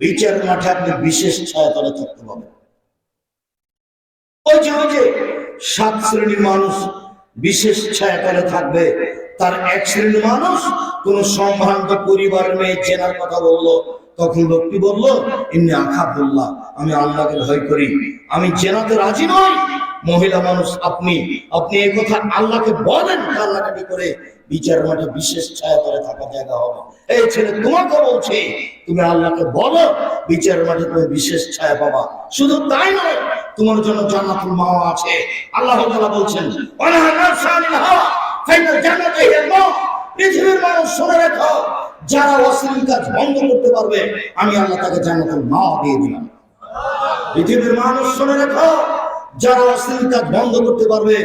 বিচার মাঠে আপনি বিশেষ ছায়াতলে থাকতে পাবেন ওই যে ওই যে, সাত শ্রেণির মানুষ বিশেষ ছায়াতলে থাকবে, তার এক শ্রেণির মানুষ কোন সম্ভ্রান্ত পরিবারের মেয়ে চেনার কথা বলল, তখন লোকটি বলল এমনি আখা বললাম আমি আল্লাহকে ভয় করি। আমি জেনাতে রাজি নই। মহিলা মানুষ, আপনি আপনি এই কথা আল্লাহকে বলেন কান্নাকাটি করে? বিচার মাঠে বিশেষ ছায়া জায়গা হবে। এই ছেলে তোমাকে বলছে, তুমি আল্লাহকে বলো, বিচার মাঠে তুমি বিশেষ ছায়া পাবা। শুধু তাই নয়, তোমার জন্য জান্নাতুল মাওয়া আছে। আল্লাহ তাআলা বলছেন পৃথিবীর মানুষ শুনে রাখো, যারা অশ্লীল কাজ বন্ধ করতে পারবে, আমি আল্লাহ তাকে জান্নাতুল মাওয়া দিয়ে দিলাম। পৃথিবীর মানুষ শুনে রাখো যারা অশ্লীল কাজ বন্ধ করতে পারবে,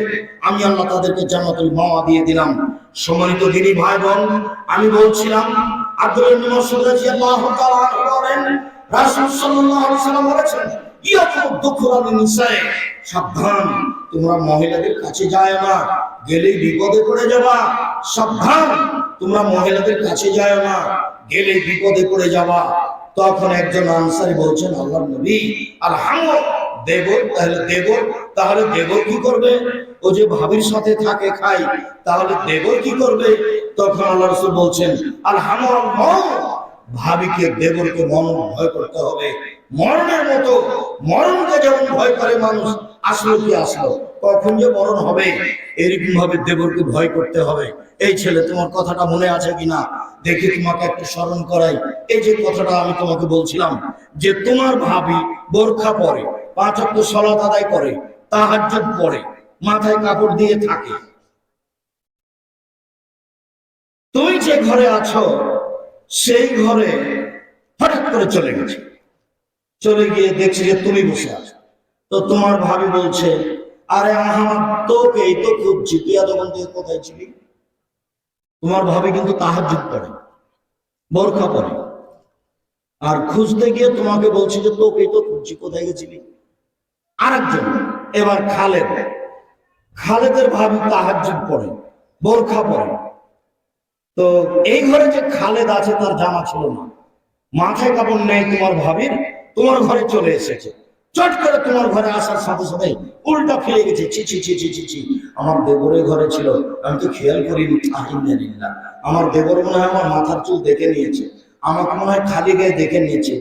আমি আল্লাহ তাদেরকে জান্নাতুল মাওয়া দিয়ে দিলাম। সম্মানিত দিনী ভাই বোন আমি বলছিলাম, আব্দুল মাসউদ রাদিয়াল্লাহু তাআলা আনহু বলেন, রাসূল সাল্লাল্লাহু আলাইহি সাল্লাম বলেছেন ইয়াকুম দুখুরানি নিসায়ে, সাবধান, তোমরা মহিলাদের কাছে যায় না, গেলেই বিপদে পড়ে যাবা, সাবধান, তোমরা মহিলাদের কাছে যায় না গেলে বিপদে পড়ে যাবা। তখন একজন আনসারি বলছেন আল্লাহ নবী হাঙ্গ দেব তাহলে দেব তাহলে দেব কি করবে? ও যে ভাবির সাথে থাকে খাই, তাহলে দেব কি করবে? তখন আল্লাহ রসুল বলছেন আর হামর ভাবিকে দেবরকে মরণ ভয় করতে হবে। মরণের মতো, মরণকে যেমন ভয় করে মানুষ, আসলো কি আসলো? কখন যে মরণ হবে এরকম ভাবে দেবরকে ভয় করতে হবে। এই ছেলে, তোমার কথাটা মনে আছে কিনা? দেখি তোমাকে একটু স্মরণ করাই। এই যে কথাটা আমি তোমাকে বলছিলাম, যে তোমার ভাবি বোরখা পরে পাঁচ অক্ট সলাত আদায় করে, তাহাজ্জুদ পরে মাথায় কাপড় দিয়ে থাকে। তুমি যে ঘরে আছো, সেই ঘরে হঠাৎ করে চলে গেছে। চলে গিয়ে দেখছি যে তুমি বসে আছো। তো তোমার ভাবি বলছে, আরে আহমদ তোকে এই তো খুঁজছি, তুই এতক্ষণ থেকে কোথায় ছিলি? তোমার ভাবি কিন্তু তাহাজ্জুদ পড়ে, বোরখা পরে। আর খুঁজতে গিয়ে তোমাকে বলছি যে তোকে তো খুঁজছি, কোথায় গেছিলি? আরেকজন, এবার খালেদ। খালেদের ভাবি তাহাজ্জুদ পড়ে, বোরখা পরে তো এই ঘরে যে খালেদ আছে, তার জামা ছিল না। মাথায় কাপড় নেই তোমার ভাবির, তোমার ঘরে চলে এসেছে। চট করে তোমার ঘরে আসার সাথে সাথে উল্টা ফিরে গেছে, ছি ছি ছি ছি ছি ছি। আমার দেবরের ঘরে ছিল, আমি তো খেয়াল করিনি আলহামদুলিল্লাহ আমার দেবর মনে হয় আমার মাথার চুল দেখে নিয়েছে। আমাকে মনে হয় খালি গায়ে দেখে নিয়েছে